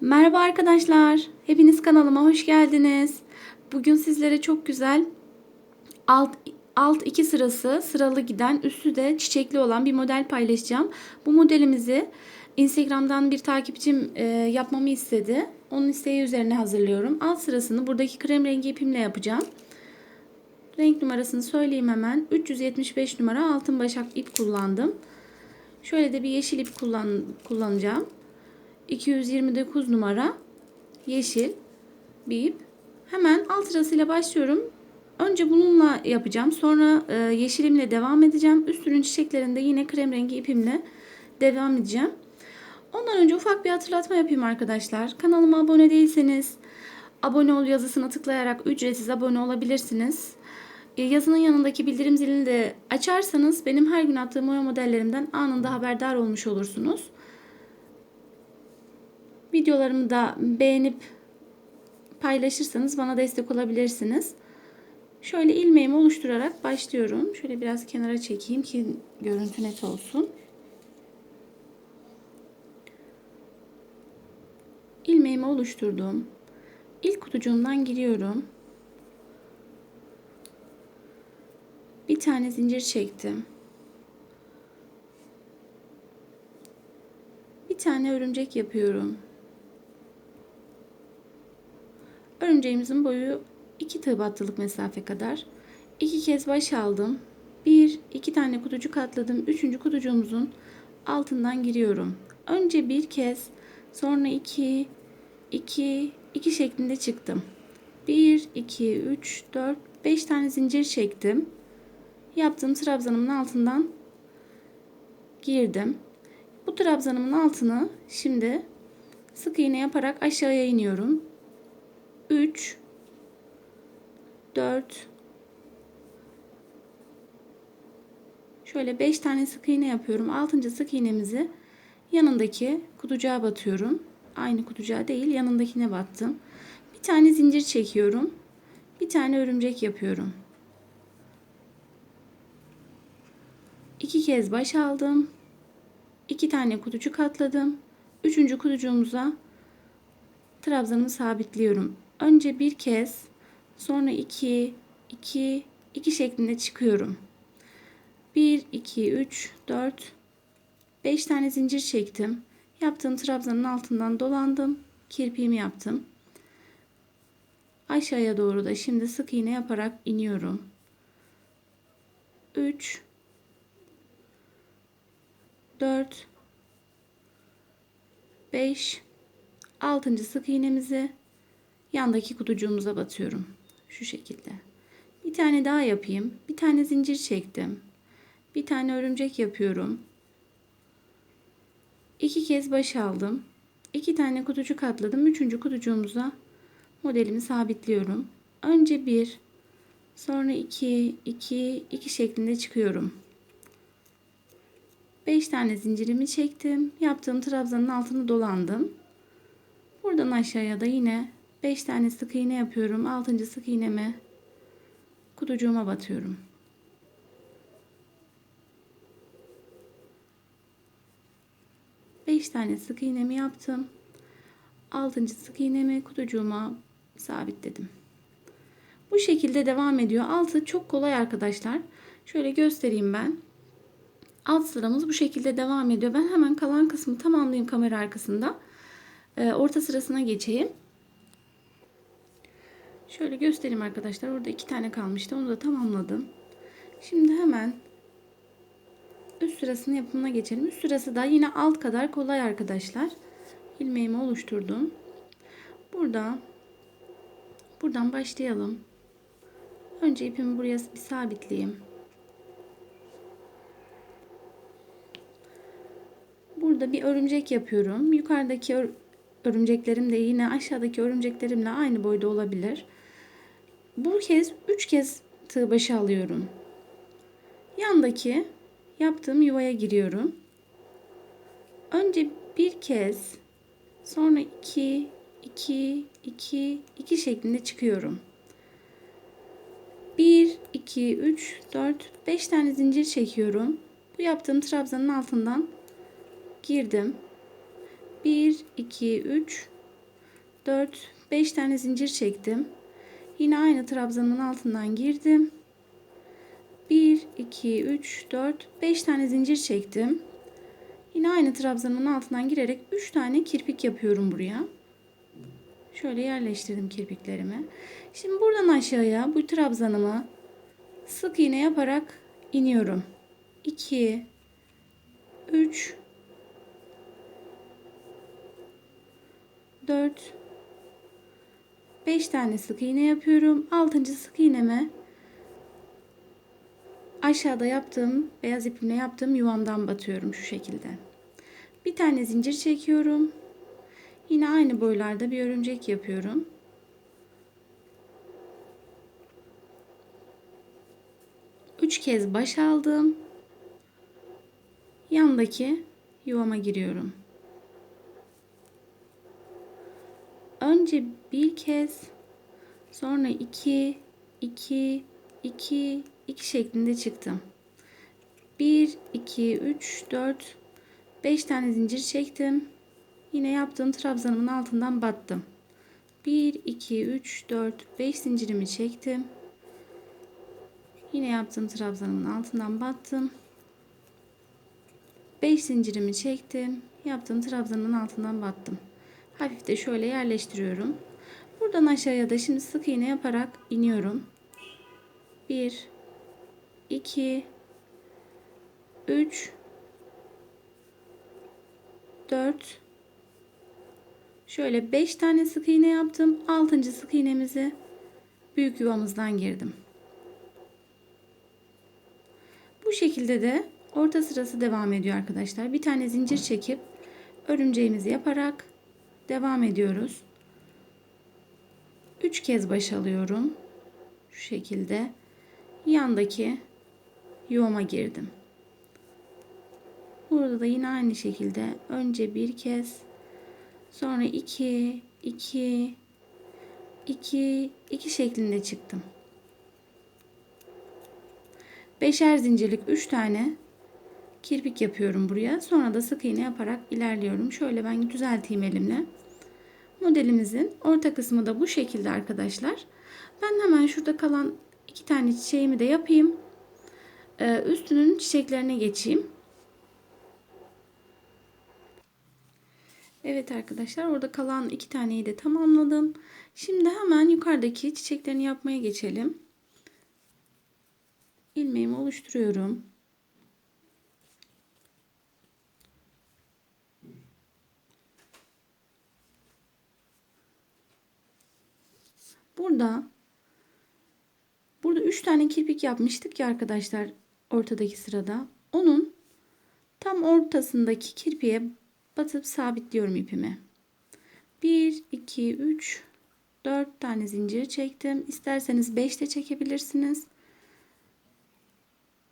Merhaba arkadaşlar. Hepiniz kanalıma hoş geldiniz. Bugün sizlere çok güzel alt alt iki sırası sıralı giden üstü de çiçekli olan bir model paylaşacağım. Bu modelimizi Instagram'dan bir takipçim e, yapmamı istedi. Onun isteği üzerine hazırlıyorum. Alt sırasını buradaki krem rengi ipimle yapacağım. Renk numarasını söyleyeyim hemen. 375 numara altın başak ip kullandım. Şöyle de bir yeşil ip kullan, kullanacağım. 229 numara yeşil bir ip. Hemen alt sırasıyla başlıyorum. Önce bununla yapacağım. Sonra e, yeşilimle devam edeceğim. Üstünün çiçeklerinde yine krem rengi ipimle devam edeceğim. Ondan önce ufak bir hatırlatma yapayım arkadaşlar. Kanalıma abone değilseniz abone ol yazısına tıklayarak ücretsiz abone olabilirsiniz. E, Yazının yanındaki bildirim zilini de açarsanız benim her gün attığım oya modellerimden anında haberdar olmuş olursunuz. Videolarımı da beğenip paylaşırsanız bana destek olabilirsiniz. Şöyle ilmeğimi oluşturarak başlıyorum. Şöyle biraz kenara çekeyim ki görüntü net olsun. İlmeğimi oluşturdum. İlk kutucuğumdan giriyorum. Bir tane zincir çektim. Bir tane örümcek yapıyorum. Örümceğimizin boyu 2 tığ battılık mesafe kadar. 2 kez baş aldım. 1, 2 tane kutucuk atladım. 3. kutucuğumuzun altından giriyorum. Önce bir kez, sonra 2, 2, 2 şeklinde çıktım. 1, 2, 3, 4, 5 tane zincir çektim. Yaptığım trabzanımın altından girdim. Bu trabzanımın altını şimdi sık iğne yaparak aşağıya iniyorum. 3 4 Şöyle 5 tane sık iğne yapıyorum. 6. sık iğnemizi yanındaki kutucuğa batıyorum. Aynı kutucuğa değil, yanındakine battım. Bir tane zincir çekiyorum. Bir tane örümcek yapıyorum. İki kez baş aldım. İki tane kutucuk atladım. Üçüncü kutucuğumuza trabzanımı sabitliyorum. Önce bir kez, sonra iki, iki, iki şeklinde çıkıyorum. Bir, iki, üç, dört, beş tane zincir çektim. Yaptığım trabzanın altından dolandım. Kirpiğimi yaptım. Aşağıya doğru da şimdi sık iğne yaparak iniyorum. 3 4 5 6. sık iğnemizi yandaki kutucuğumuza batıyorum. Şu şekilde. Bir tane daha yapayım. Bir tane zincir çektim. Bir tane örümcek yapıyorum. İki kez baş aldım. İki tane kutucuk atladım. Üçüncü kutucuğumuza modelimi sabitliyorum. Önce bir, sonra iki, iki, iki şeklinde çıkıyorum. 5 tane zincirimi çektim. Yaptığım trabzanın altını dolandım. Buradan aşağıya da yine 5 tane sık iğne yapıyorum. 6. sık iğneme kutucuğuma batıyorum. Beş tane sık iğnemi yaptım. 6. sık iğnemi kutucuğuma sabitledim. Bu şekilde devam ediyor. Altı çok kolay arkadaşlar. Şöyle göstereyim ben. Alt sıramız bu şekilde devam ediyor. Ben hemen kalan kısmı tamamlayayım kamera arkasında. Ee, orta sırasına geçeyim. Şöyle göstereyim arkadaşlar. Orada iki tane kalmıştı. Onu da tamamladım. Şimdi hemen üst sırasının yapımına geçelim. Üst sırası da yine alt kadar kolay arkadaşlar. İlmeğimi oluşturdum. Burada buradan başlayalım. Önce ipimi buraya bir sabitleyeyim. Burada bir örümcek yapıyorum. Yukarıdaki ör örümceklerim de yine aşağıdaki örümceklerimle aynı boyda olabilir. Bu kez 3 kez tığ başı alıyorum. Yandaki yaptığım yuvaya giriyorum. Önce bir kez sonra 2 2 2 2 şeklinde çıkıyorum. 1 2 3 4 5 tane zincir çekiyorum. Bu yaptığım trabzanın altından girdim. 1 2 3 4 5 tane zincir çektim. Yine aynı trabzanın altından girdim. 1 2 3 4 5 tane zincir çektim. Yine aynı trabzanın altından girerek 3 tane kirpik yapıyorum buraya. Şöyle yerleştirdim kirpiklerimi. Şimdi buradan aşağıya bu trabzanımı sık iğne yaparak iniyorum. 2 3 4 5 tane sık iğne yapıyorum. 6. sık iğneme aşağıda yaptığım beyaz ipimle yaptığım yuvamdan batıyorum şu şekilde. Bir tane zincir çekiyorum. Yine aynı boylarda bir örümcek yapıyorum. Üç kez baş aldım. Yandaki yuvama giriyorum. Önce bir kez, sonra iki, iki, iki, iki şeklinde çıktım. 1, 2, 3, 4, 5 tane zincir çektim. Yine yaptığım trabzanımın altından battım. 1, 2, 3, 4, 5 zincirimi çektim. Yine yaptığım trabzanımın altından battım. 5 zincirimi çektim. Yaptığım trabzanın altından battım. Hafif de şöyle yerleştiriyorum. Buradan aşağıya da şimdi sık iğne yaparak iniyorum. 1 2 3 4 Şöyle 5 tane sık iğne yaptım. 6. sık iğnemizi büyük yuvamızdan girdim. Bu şekilde de orta sırası devam ediyor arkadaşlar. Bir tane zincir çekip örümceğimizi yaparak devam ediyoruz. 3 kez baş alıyorum. Şu şekilde yandaki yuvama girdim. Burada da yine aynı şekilde önce bir kez sonra iki, iki, iki, iki şeklinde çıktım. Beşer zincirlik üç tane kirpik yapıyorum buraya. Sonra da sık iğne yaparak ilerliyorum. Şöyle ben düzelteyim elimle. Modelimizin orta kısmı da bu şekilde arkadaşlar. Ben hemen şurada kalan iki tane çiçeğimi de yapayım. Ee, üstünün çiçeklerine geçeyim. Evet arkadaşlar orada kalan iki taneyi de tamamladım. Şimdi hemen yukarıdaki çiçeklerini yapmaya geçelim. İlmeğimi oluşturuyorum. Burada burada 3 tane kirpik yapmıştık ya arkadaşlar ortadaki sırada. Onun tam ortasındaki kirpiğe batıp sabitliyorum ipimi. 1 2 3 4 tane zincir çektim. İsterseniz 5 de çekebilirsiniz.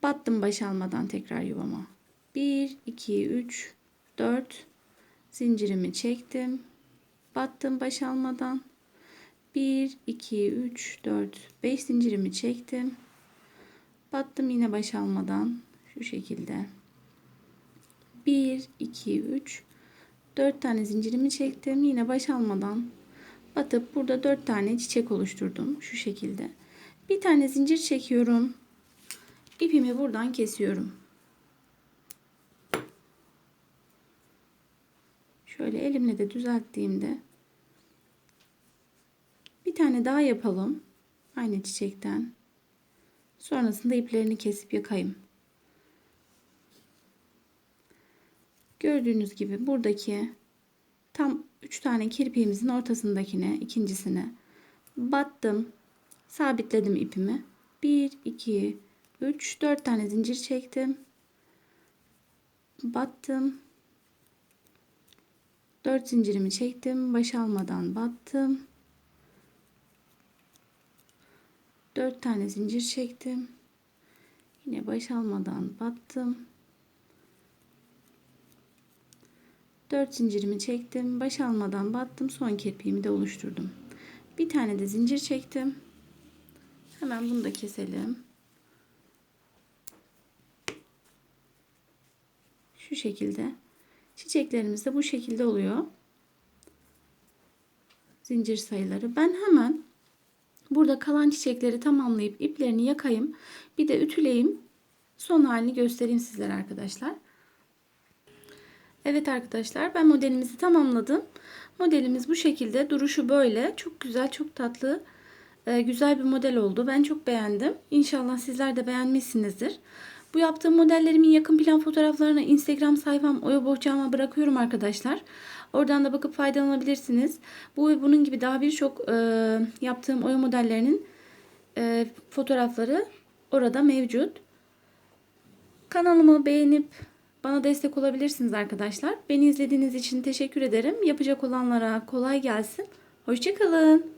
Battım baş almadan tekrar yuvama. 1 2 3 4 zincirimi çektim. Battım baş almadan. 1 2 3 4 5 zincirimi çektim. Battım yine baş almadan şu şekilde. 1 2 3 4 tane zincirimi çektim. Yine baş almadan batıp burada 4 tane çiçek oluşturdum şu şekilde. Bir tane zincir çekiyorum. İpimi buradan kesiyorum. Şöyle elimle de düzelttiğimde bir tane daha yapalım. Aynı çiçekten. Sonrasında iplerini kesip yakayım. Gördüğünüz gibi buradaki tam 3 tane kirpiğimizin ortasındakine, ikincisine battım. Sabitledim ipimi. 1 2 3 4 tane zincir çektim. Battım. 4 zincirimi çektim. Baş almadan battım. 4 tane zincir çektim. Yine baş almadan battım. 4 zincirimi çektim. Baş almadan battım. Son kirpiğimi de oluşturdum. Bir tane de zincir çektim. Hemen bunu da keselim. Şu şekilde. Çiçeklerimiz de bu şekilde oluyor. zincir sayıları. Ben hemen burada kalan çiçekleri tamamlayıp iplerini yakayım. Bir de ütüleyeyim. Son halini göstereyim sizlere arkadaşlar. Evet arkadaşlar ben modelimizi tamamladım. Modelimiz bu şekilde. Duruşu böyle. Çok güzel, çok tatlı, e, güzel bir model oldu. Ben çok beğendim. İnşallah sizler de beğenmişsinizdir. Bu yaptığım modellerimin yakın plan fotoğraflarını Instagram sayfam Oya Bohçam'a bırakıyorum arkadaşlar. Oradan da bakıp faydalanabilirsiniz. Bu ve bunun gibi daha birçok e, yaptığım oya modellerinin e, fotoğrafları orada mevcut. Kanalımı beğenip bana destek olabilirsiniz arkadaşlar. Beni izlediğiniz için teşekkür ederim. Yapacak olanlara kolay gelsin. Hoşçakalın.